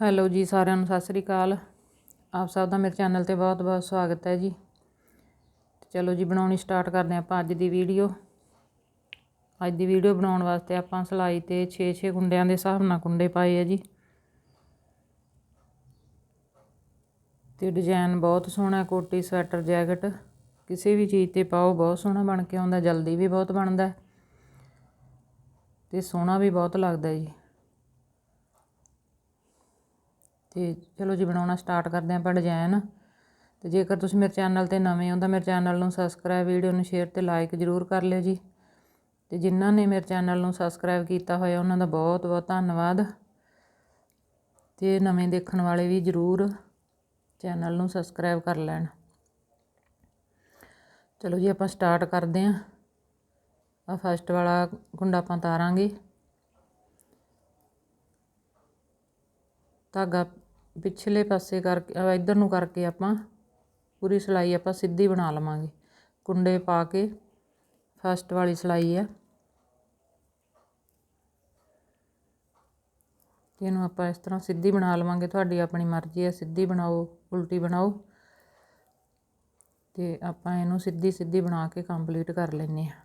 Hello ਜੀ, ਸਾਰਿਆਂ ਨੂੰ ਸਤਿ ਸ੍ਰੀ ਅਕਾਲ। ਆਪ ਸਭ ਦਾ ਮੇਰੇ ਚੈਨਲ ਤੇ ਬਹੁਤ-ਬਹੁਤ ਸਵਾਗਤ ਹੈ ਜੀ। ਚਲੋ ਜੀ, ਬਣਾਉਣੀ ਸਟਾਰਟ ਕਰਦੇ ਆਪਾਂ ਅੱਜ ਦੀ ਵੀਡੀਓ। ਅੱਜ ਦੀ ਵੀਡੀਓ ਬਣਾਉਣ ਵਾਸਤੇ ਆਪਾਂ ਸਲਾਈ ਤੇ 6-6 ਕੁੰਡਿਆਂ ਦੇ ਹਿਸਾਬ ਨਾਲ ਕੁੰਡੇ ਪਾਏ ਆ ਜੀ। ਤੇ ਡਿਜ਼ਾਈਨ ਬਹੁਤ ਸੋਹਣਾ, ਕੋਟੀ, ਸਵੈਟਰ, ਜੈਕਟ, ਕਿਸੇ ਵੀ ਚੀਜ਼ ਤੇ ਪਾਓ, ਬਹੁਤ ਸੋਹਣਾ ਬਣ ਕੇ ਆਉਂਦਾ, ਜਲਦੀ ਵੀ ਬਹੁਤ ਬਣਦਾ। ਤੇ ਸੋਹਣਾ ਵੀ ਬਹੁਤ ਲੱਗਦਾ ਜੀ। ਤੇ ਚਲੋ ਜੀ ਬਣਾਉਣਾ ਸਟਾਰਟ ਕਰਦੇ ਆਪਾਂ ਡਿਜ਼ਾਈਨ ਤੇ ਜੇਕਰ ਤੁਸੀਂ ਮੇਰੇ ਚੈਨਲ ਤੇ ਨਵੇਂ ਹੋ ਤਾਂ ਮੇਰੇ ਚੈਨਲ ਨੂੰ ਸਬਸਕ੍ਰਾਈਬ ਵੀਡੀਓ ਨੂੰ ਸ਼ੇਅਰ ਤੇ ਲਾਈਕ ਜ਼ਰੂਰ ਕਰ ਲਿਓ ਜੀ। ਤੇ ਜਿਨ੍ਹਾਂ ਨੇ ਮੇਰੇ ਚੈਨਲ ਨੂੰ ਸਬਸਕ੍ਰਾਈਬ ਕੀਤਾ ਹੋਇਆ ਉਹਨਾਂ ਦਾ ਬਹੁਤ ਬਹੁਤ ਧੰਨਵਾਦ। ਤੇ ਨਵੇਂ ਦੇਖਣ ਵਾਲੇ ਵੀ ਜ਼ਰੂਰ ਚੈਨਲ ਨੂੰ ਸਬਸਕ੍ਰਾਈਬ ਕਰ ਲੈਣ। ਚਲੋ ਜੀ ਆਪਾਂ ਸਟਾਰਟ ਕਰਦੇ ਆਂ ਆ ਫਸਟ ਵਾਲਾ ਗੁੰਡਾ ਆਪਾਂ ਤਾਰਾਂਗੇ। ਧਾਗਾ ਪਿਛਲੇ ਪਾਸੇ ਕਰਕੇ ਇੱਧਰ ਨੂੰ ਕਰਕੇ ਆਪਾਂ ਪੂਰੀ ਸਿਲਾਈ ਆਪਾਂ ਸਿੱਧੀ ਬਣਾ ਲਵਾਂਗੇ। ਕੁੰਡੇ ਪਾ ਕੇ ਫਸਟ ਵਾਲੀ ਸਿਲਾਈ ਹੈ ਇਹਨੂੰ ਆਪਾਂ ਇਸ ਤਰ੍ਹਾਂ ਸਿੱਧੀ ਬਣਾ ਲਵਾਂਗੇ। ਤੁਹਾਡੀ ਆਪਣੀ ਮਰਜ਼ੀ ਹੈ ਸਿੱਧੀ ਬਣਾਓ, ਉਲਟੀ ਬਣਾਓ। ਤੇ ਆਪਾਂ ਇਹਨੂੰ ਸਿੱਧੀ ਸਿੱਧੀ ਬਣਾ ਕੇ ਕੰਪਲੀਟ ਕਰ ਲੈਨੇ ਆ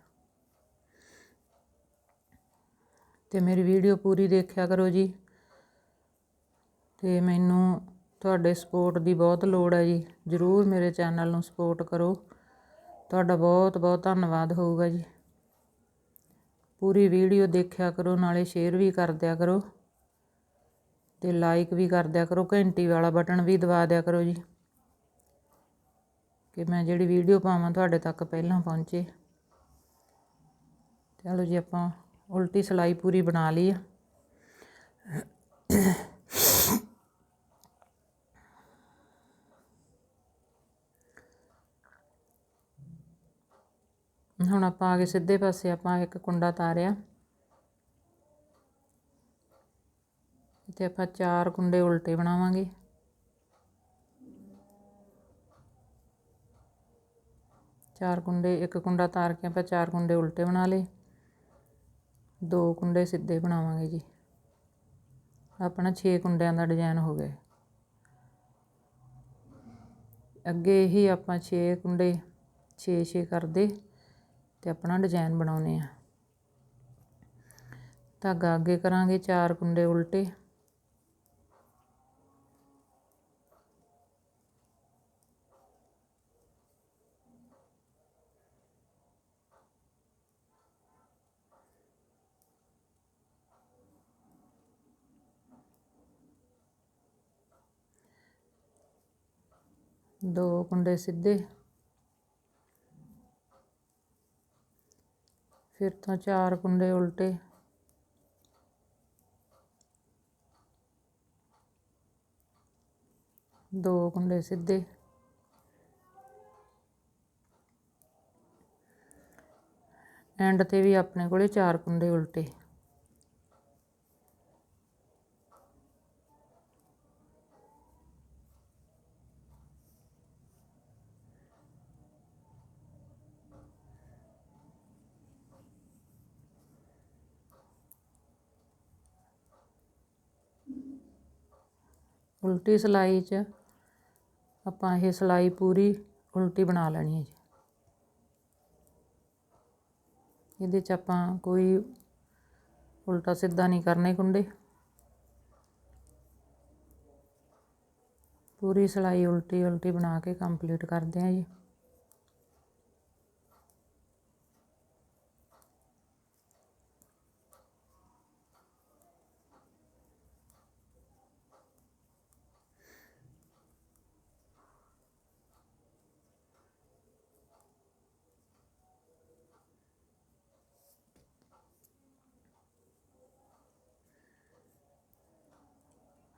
ਤੇ ਮੇਰੀ ਵੀਡੀਓ ਪੂਰੀ ਦੇਖਿਆ ਕਰੋ ਜੀ। ਅਤੇ ਮੈਨੂੰ ਤੁਹਾਡੇ ਸਪੋਰਟ ਦੀ ਬਹੁਤ ਲੋੜ ਹੈ ਜੀ। ਜ਼ਰੂਰ ਮੇਰੇ ਚੈਨਲ ਨੂੰ ਸਪੋਰਟ ਕਰੋ। ਤੁਹਾਡਾ ਬਹੁਤ ਬਹੁਤ ਧੰਨਵਾਦ ਹੋਊਗਾ ਜੀ। ਪੂਰੀ ਵੀਡੀਓ ਦੇਖਿਆ ਕਰੋ, ਨਾਲੇ ਸ਼ੇਅਰ ਵੀ ਕਰ ਦਿਆ ਕਰੋ। ਅਤੇ ਲਾਈਕ ਵੀ ਕਰ ਦਿਆ ਕਰੋ, ਘੰਟੀ ਵਾਲਾ ਬਟਨ ਵੀ ਦਬਾ ਦਿਆ ਕਰੋ ਜੀ। ਕਿ ਮੈਂ ਜਿਹੜੀ ਵੀਡੀਓ ਪਾਵਾਂ ਤੁਹਾਡੇ ਤੱਕ ਪਹਿਲਾਂ ਪਹੁੰਚੇ। ਚਲੋ ਜੀ ਆਪਾਂ ਉਲਟੀ ਸਲਾਈ ਪੂਰੀ ਬਣਾ ਲਈ ਆ। ਹੁਣ ਆਪਾਂ ਆਗੇ ਸਿੱਧੇ ਪਾਸੇ, ਆਪਾਂ ਇੱਕ ਕੁੰਡਾ ਤਾਰਿਆ। ਤੇ ਆਪਾਂ ਚਾਰ ਕੁੰਡੇ ਉਲਟੇ ਬਣਾਵਾਂਗੇ। ਚਾਰ ਕੁੰਡੇ, ਇੱਕ ਕੁੰਡਾ ਤਾਰ ਕੇ ਆਪਾਂ ਚਾਰ ਕੁੰਡੇ ਉਲਟੇ ਬਣਾ ਲਏ। ਦੋ ਕੁੰਡੇ ਸਿੱਧੇ ਬਣਾਵਾਂਗੇ ਜੀ। ਆਪਣਾ 6 ਕੁੰਡਿਆਂ ਦਾ ਡਿਜ਼ਾਈਨ ਹੋ ਗਿਆ। ਅੱਗੇ ਹੀ ਆਪਾਂ 6 ਕੁੰਡੇ 6 6 ਕਰਦੇ। ਤੇ ਆਪਣਾ ਡਿਜ਼ਾਈਨ ਬਣਾਉਨੇ ਆ ਧਾਗਾ ਅੱਗੇ ਕਰਾਂਗੇ ਚਾਰ ਕੁੰਡੇ ਉਲਟੇ। ਦੋ ਕੁੰਡੇ ਸਿੱਧੇ। ਫਿਰ ਤੋਂ ਚਾਰ ਕੁੰਡੇ ਉਲਟੇ। ਦੋ ਕੁੰਡੇ ਸਿੱਧੇ। ਐਂਡ ਤੇ ਵੀ ਆਪਣੇ ਕੋਲੇ ਚਾਰ ਕੁੰਡੇ ਉਲਟੇ। ਉਲਟੀ ਸਿਲਾਈ 'ਚ। ਆਪਾਂ ਇਹ ਸਿਲਾਈ ਪੂਰੀ ਉਲਟੀ ਬਣਾ ਲੈਣੀ ਹੈ ਜੀ। ਇਹਦੇ 'ਚ ਆਪਾਂ ਕੋਈ ਉਲਟਾ ਸਿੱਧਾ ਨਹੀਂ ਕਰਨੇ ਕੁੰਡੇ। ਪੂਰੀ ਸਿਲਾਈ ਉਲਟੀ ਉਲਟੀ ਬਣਾ ਕੇ ਕੰਪਲੀਟ ਕਰਦੇ ਹਾਂ ਜੀ।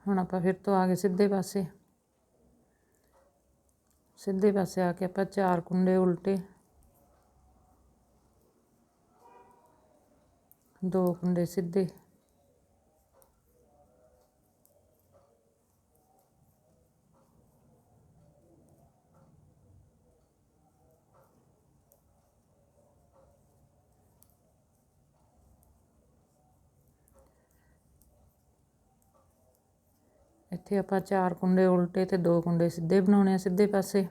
ਹੁਣ ਆਪਾਂ ਫਿਰ ਤੋਂ ਆ ਗਏ ਸਿੱਧੇ ਪਾਸੇ। ਸਿੱਧੇ ਪਾਸੇ ਆ ਕੇ ਆਪਾਂ ਚਾਰ ਕੁੰਡੇ ਉਲਟੇ। ਦੋ ਕੁੰਡੇ ਸਿੱਧੇ। ਇੱਥੇ ਆਪਾਂ ਚਾਰ ਕੁੰਡੇ ਉਲਟੇ ਤੇ ਦੋ ਕੁੰਡੇ ਸਿੱਧੇ ਬਣਾਉਣੇ ਆ ਸਿੱਧੇ ਪਾਸੇ।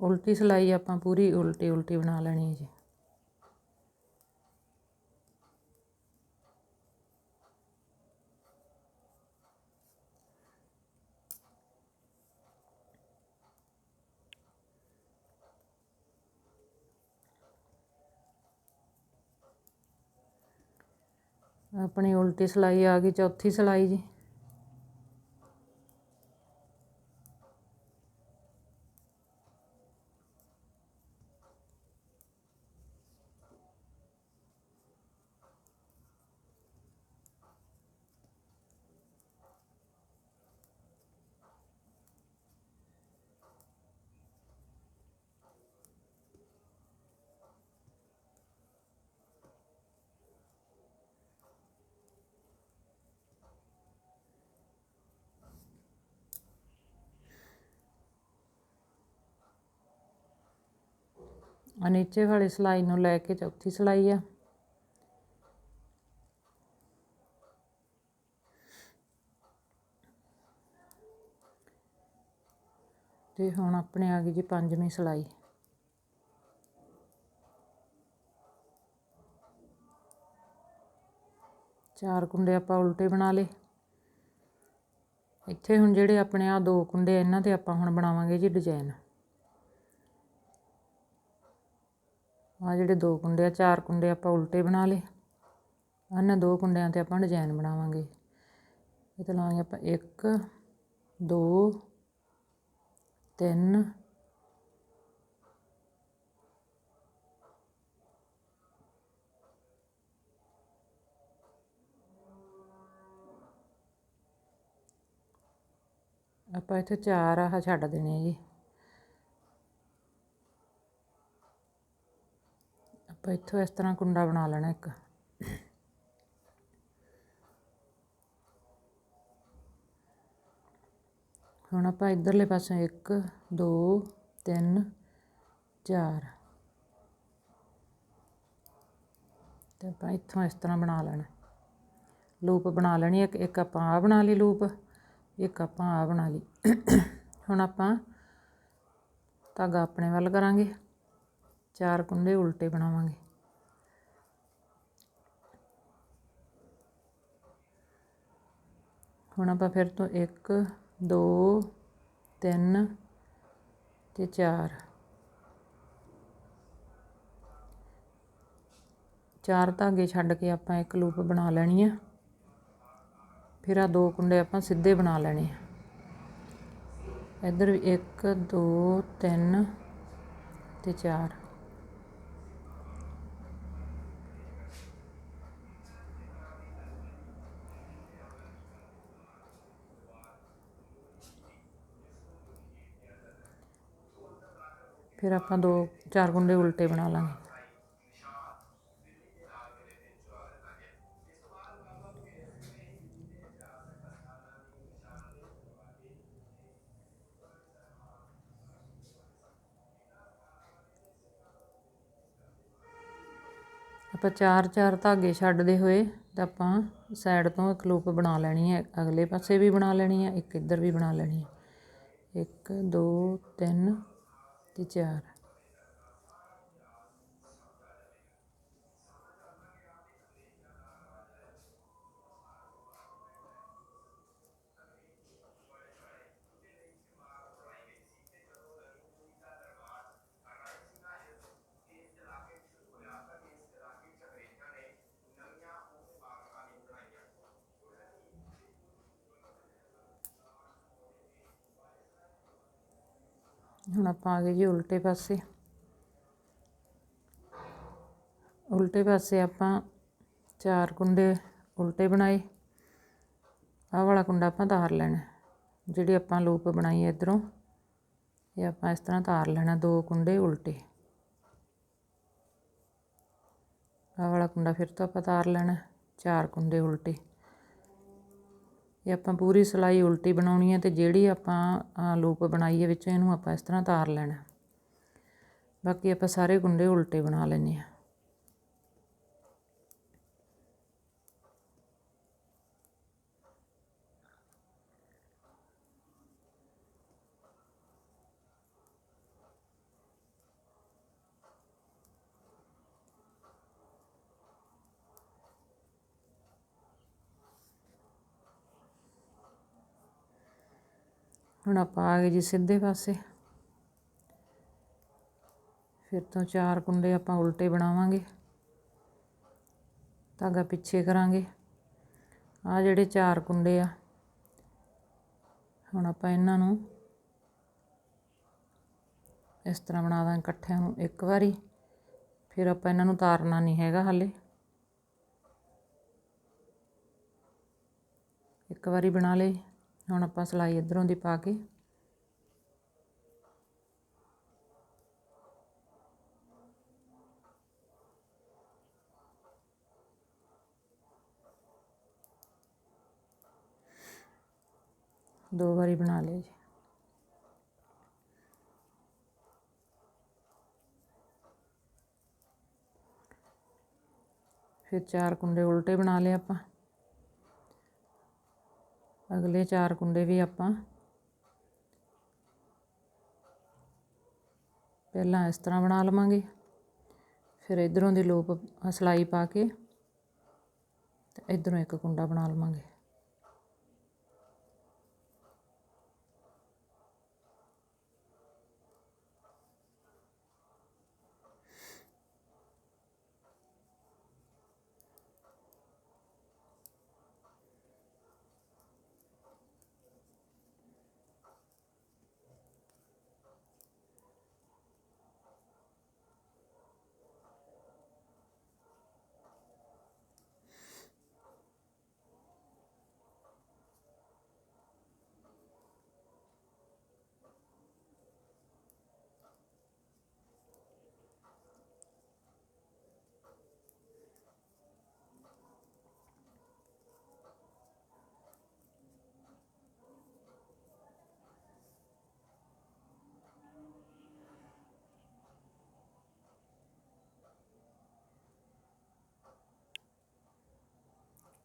ਉਲਟੀ ਸਲਾਈ ਆਪਾਂ ਪੂਰੀ ਉਲਟੀ ਉਲਟੀ ਬਣਾ ਲੈਣੀ ਹੈ ਜੀ। ਆਪਣੀ ਉਲਟੀ ਸਲਾਈ ਆ ਗਈ, ਚੌਥੀ ਸਲਾਈ ਜੀ। ਆ ਨੀਚੇ ਵਾਲੀ ਸਲਾਈ ਨੂੰ ਲੈ ਕੇ ਚੌਥੀ ਸਲਾਈ ਆ। ਤੇ ਹੁਣ ਆਪਣੇ ਆ ਗਈ ਜੀ ਪੰਜਵੀਂ ਸਲਾਈ। ਚਾਰ ਕੁੰਡੇ ਆਪਾਂ ਉਲਟੇ ਬਣਾ ਲਏ। ਇੱਥੇ ਹੁਣ ਜਿਹੜੇ ਆਪਣੇ ਆ ਦੋ ਕੁੰਡੇ ਇਹਨਾਂ ਤੇ ਆਪਾਂ ਹੁਣ ਬਣਾਵਾਂਗੇ ਜੀ ਡਿਜ਼ਾਈਨ ਆ ਜਿਹੜੇ ਦੋ ਕੁੰਡੇ ਆ, ਚਾਰ ਕੁੰਡੇ ਆਪਾਂ ਉਲਟੇ ਬਣਾ ਲਏ। ਇਹਨਾਂ ਦੋ ਕੁੰਡਿਆਂ ਤੇ ਆਪਾਂ ਡਿਜ਼ਾਈਨ ਬਣਾਵਾਂਗੇ। ਇਹ ਤੇ ਲਾਵਾਂਗੇ ਆਪਾਂ 1 2 3 ਆਪਾਂ ਇੱਥੇ ਚਾਰ ਆਹ ਛੱਡ ਦੇਣੇ ਜੀ। ਆਪਾਂ ਇੱਥੋਂ ਇਸ ਤਰ੍ਹਾਂ ਕੁੰਡਾ ਬਣਾ ਲੈਣਾ ਇੱਕ। ਹੁਣ ਆਪਾਂ ਇਧਰਲੇ ਪਾਸੇ 1 2 3 4 ਤੇ ਆਪਾਂ ਇੱਥੋਂ ਇਸ ਤਰ੍ਹਾਂ ਬਣਾ ਲੈਣਾ। ਲੂਪ ਬਣਾ ਲੈਣੀ ਇੱਕ ਇੱਕ ਆਪਾਂ ਆ ਬਣਾ ਲਈ ਲੂਪ, ਇੱਕ ਆਪਾਂ ਆ ਬਣਾ ਲਈ। ਹੁਣ ਆਪਾਂ ਧਾਗਾ ਆਪਣੇ ਵੱਲ ਕਰਾਂਗੇ। ਚਾਰ ਕੁੰਡੇ ਉਲਟੇ ਬਣਾਵਾਂਗੇ। ਹੁਣ ਆਪਾਂ ਫਿਰ ਤੋਂ 1 2 3 ਤੇ 4 ਚਾਰ ਧਾਗੇ ਛੱਡ ਕੇ ਆਪਾਂ ਇੱਕ ਲੂਪ ਬਣਾ ਲੈਣੀ ਆ। ਫਿਰ ਆ ਦੋ ਕੁੰਡੇ ਆਪਾਂ ਸਿੱਧੇ ਬਣਾ ਲੈਣੇ ਆ। ਇੱਧਰ ਵੀ 1 2 3 ਤੇ 4 ਫਿਰ ਆਪਾਂ ਦੋ ਚਾਰ ਕੁੰਡੇ ਉਲਟੇ ਬਣਾ ਲਾਂਗੇ। ਆਪਾਂ ਚਾਰ ਚਾਰ ਧਾਗੇ ਛੱਡਦੇ ਹੋਏ ਤਾਂ ਆਪਾਂ ਸਾਈਡ ਤੋਂ ਇੱਕ ਲੂਪ ਬਣਾ ਲੈਣੀ ਹੈ। ਅਗਲੇ ਪਾਸੇ ਵੀ ਬਣਾ ਲੈਣੀ ਹੈ, ਇੱਕ ਇੱਧਰ ਵੀ ਬਣਾ ਲੈਣੀ ਹੈ। 1 2 3 ਤੇ 4 ਹੁਣ ਆਪਾਂ ਆ ਗਏ ਜੀ ਉਲਟੇ ਪਾਸੇ। ਉਲਟੇ ਪਾਸੇ ਆਪਾਂ ਚਾਰ ਕੁੰਡੇ ਉਲਟੇ ਬਣਾਏ। ਆਹ ਵਾਲਾ ਕੁੰਡਾ ਆਪਾਂ ਤਾਰ ਲੈਣਾ ਜਿਹੜੀ ਆਪਾਂ ਲੂਪ ਬਣਾਈ ਇਧਰੋਂ, ਇਹ ਆਪਾਂ ਇਸ ਤਰ੍ਹਾਂ ਤਾਰ ਲੈਣਾ ਦੋ ਕੁੰਡੇ ਉਲਟੇ। ਆਹ ਵਾਲਾ ਕੁੰਡਾ ਫਿਰ ਤੋਂ ਆਪਾਂ ਤਾਰ ਲੈਣਾ ਚਾਰ ਕੁੰਡੇ ਉਲਟੇ। ਇਹ ਆਪਾਂ ਪੂਰੀ ਸਿਲਾਈ ਉਲਟੀ ਬਣਾਉਣੀ ਹੈ ਤੇ ਜਿਹੜੀ ਆਪਾਂ ਲੂਪ ਬਣਾਈ ਹੈ ਵਿੱਚ ਇਹਨੂੰ ਆਪਾਂ ਇਸ ਤਰ੍ਹਾਂ ਤਾਰ ਲੈਣਾ ਬਾਕੀ ਆਪਾਂ ਸਾਰੇ ਗੁੰਡੇ ਉਲਟੇ ਬਣਾ ਲੈਣੇ ਆ ਹੁਣ ਆਪਾਂ ਆ ਗਏ ਜੀ ਸਿੱਧੇ ਪਾਸੇ। ਫਿਰ ਤੋਂ ਚਾਰ ਕੁੰਡੇ ਆਪਾਂ ਉਲਟੇ ਬਣਾਵਾਂਗੇ। ਧਾਗਾ ਪਿੱਛੇ ਕਰਾਂਗੇ। ਆ ਜਿਹੜੇ ਚਾਰ ਕੁੰਡੇ ਆ, ਹੁਣ ਆਪਾਂ ਇਹਨਾਂ ਨੂੰ ਇਸ ਤਰ੍ਹਾਂ ਬਣਾ ਦਾਂ ਇਕੱਠਿਆਂ ਨੂੰ ਇੱਕ ਵਾਰੀ। ਫਿਰ ਆਪਾਂ ਇਹਨਾਂ ਨੂੰ ਤਾਰਨਾ ਨਹੀਂ ਹੈਗਾ ਹਾਲੇ। ਇੱਕ ਵਾਰੀ ਬਣਾ ਲਈ ਹੁਣ ਆਪਾਂ ਸਲਾਈ ਇਧਰੋਂ ਦੀ ਪਾ ਕੇ। ਦੋ ਵਾਰੀ ਬਣਾ ਲਿਆ ਜੀ। ਫਿਰ ਚਾਰ ਕੁੰਡੇ ਉਲਟੇ ਬਣਾ ਲਏ ਆਪਾਂ। ਅਗਲੇ ਚਾਰ ਕੁੰਡੇ ਵੀ ਆਪਾਂ ਪਹਿਲਾਂ ਇਸ ਤਰ੍ਹਾਂ ਬਣਾ ਲਵਾਂਗੇ। ਫਿਰ ਇਧਰੋਂ ਦੀ ਲੋਪ ਸਲਾਈ ਪਾ ਕੇ ਤੇ ਇਧਰੋਂ ਇੱਕ ਕੁੰਡਾ ਬਣਾ ਲਵਾਂਗੇ।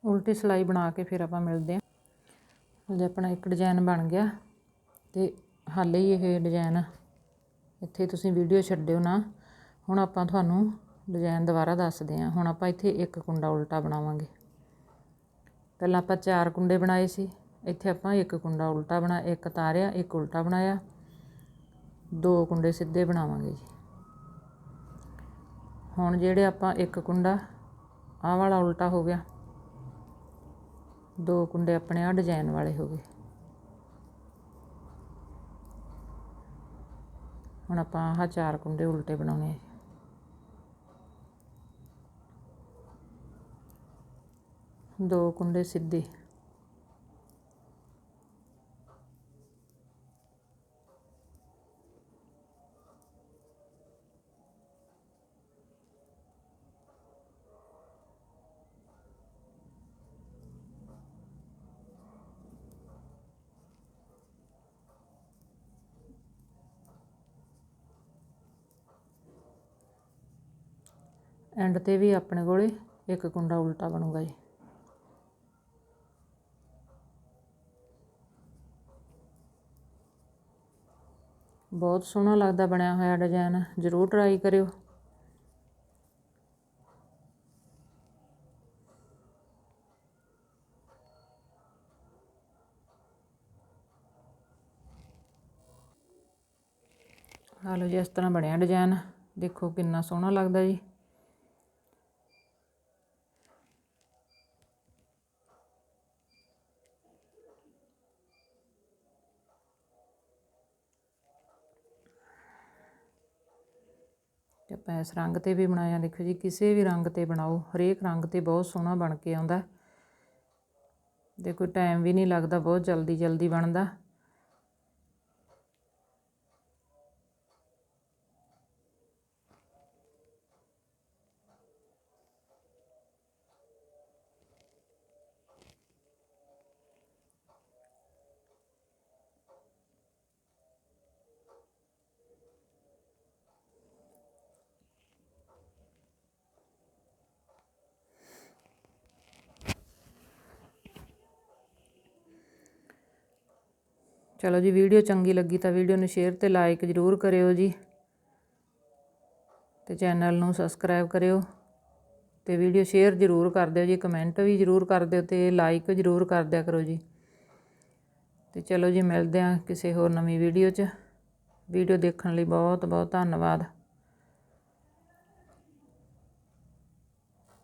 ਉਲਟੀ ਸਿਲਾਈ ਬਣਾ ਕੇ ਫਿਰ ਆਪਾਂ ਮਿਲਦੇ ਹਾਂ। ਜੇ ਆਪਣਾ ਇੱਕ ਡਿਜ਼ਾਈਨ ਬਣ ਗਿਆ ਤੇ ਹਾਲੇ ਹੀ ਇਹ ਡਿਜ਼ਾਈਨ ਇੱਥੇ ਤੁਸੀਂ ਵੀਡੀਓ ਛੱਡਿਓ ਨਾ। ਹੁਣ ਆਪਾਂ ਤੁਹਾਨੂੰ ਡਿਜ਼ਾਈਨ ਦੁਬਾਰਾ ਦੱਸਦੇ ਹਾਂ। ਹੁਣ ਆਪਾਂ ਇੱਥੇ ਇੱਕ ਕੁੰਡਾ ਉਲਟਾ ਬਣਾਵਾਂਗੇ। ਪਹਿਲਾਂ ਆਪਾਂ ਚਾਰ ਕੁੰਡੇ ਬਣਾਏ ਸੀ। ਇੱਥੇ ਆਪਾਂ ਇੱਕ ਕੁੰਡਾ ਉਲਟਾ ਬਣਾ, ਇੱਕ ਤਾਰਿਆ, ਇੱਕ ਉਲਟਾ ਬਣਾਇਆ। ਦੋ ਕੁੰਡੇ ਸਿੱਧੇ ਬਣਾਵਾਂਗੇ ਜੀ। ਹੁਣ ਜਿਹੜੇ ਆਪਾਂ ਇੱਕ ਕੁੰਡਾ, ਆਹ ਵਾਲਾ ਉਲਟਾ ਹੋ ਗਿਆ। ਦੋ ਕੁੰਡੇ ਆਪਣੇ ਆ ਡਿਜ਼ਾਈਨ ਵਾਲੇ ਹੋ ਗਏ। ਹੁਣ ਆਪਾਂ ਆਹ ਚਾਰ ਕੁੰਡੇ ਉਲਟੇ ਬਣਾਉਣੇ ਆ ਦੋ ਕੁੰਡੇ ਸਿੱਧੇ। ਐਂਡ ਤੇ ਵੀ ਆਪਣੇ ਕੋਲੇ ਇੱਕ ਕੁੰਡਾ ਉਲਟਾ ਬਣੂਗਾ ਜੀ। ਬਹੁਤ ਸੋਹਣਾ ਲੱਗਦਾ ਬਣਿਆ ਹੋਇਆ ਡਿਜ਼ਾਈਨ ਜ਼ਰੂਰ ਟਰਾਈ ਕਰਿਓ। ਆ ਲਓ ਜੀ, ਇਸ ਤਰ੍ਹਾਂ ਬਣਿਆ ਡਿਜ਼ਾਈਨ ਦੇਖੋ ਕਿੰਨਾ ਸੋਹਣਾ ਲੱਗਦਾ ਜੀ ਤੇ ਆਪਾਂ ਇਸ ਰੰਗ ਤੇ ਵੀ ਬਣਾਇਆ। ਦੇਖੋ ਜੀ, ਕਿਸੇ ਵੀ ਰੰਗ ਤੇ ਬਣਾਓ, ਹਰੇਕ ਰੰਗ ਤੇ ਬਹੁਤ ਸੋਹਣਾ ਬਣ ਕੇ ਆਉਂਦਾ। ਦੇਖੋ ਟਾਈਮ ਵੀ ਨਹੀਂ ਲੱਗਦਾ, ਬਹੁਤ ਜਲਦੀ ਜਲਦੀ ਬਣਦਾ। ਚਲੋ ਜੀ, ਵੀਡੀਓ ਚੰਗੀ ਲੱਗੀ ਤਾਂ ਵੀਡੀਓ ਨੂੰ ਸ਼ੇਅਰ ਤੇ ਲਾਈਕ ਜ਼ਰੂਰ ਕਰਿਓ ਜੀ ਤੇ ਚੈਨਲ ਨੂੰ ਸਬਸਕ੍ਰਾਈਬ ਕਰਿਓ ਤੇ ਵੀਡੀਓ ਸ਼ੇਅਰ ਜ਼ਰੂਰ ਕਰ ਦਿਓ ਜੀ ਕਮੈਂਟ ਵੀ ਜ਼ਰੂਰ ਕਰ ਦਿਓ ਤੇ ਲਾਈਕ ਜ਼ਰੂਰ ਕਰ ਦਿਆ ਕਰੋ ਜੀ। ਤੇ ਚਲੋ ਜੀ, ਮਿਲਦੇ ਆ ਕਿਸੇ ਹੋਰ ਨਵੀਂ ਵੀਡੀਓ 'ਚ। ਵੀਡੀਓ ਦੇਖਣ ਲਈ ਬਹੁਤ ਬਹੁਤ ਧੰਨਵਾਦ।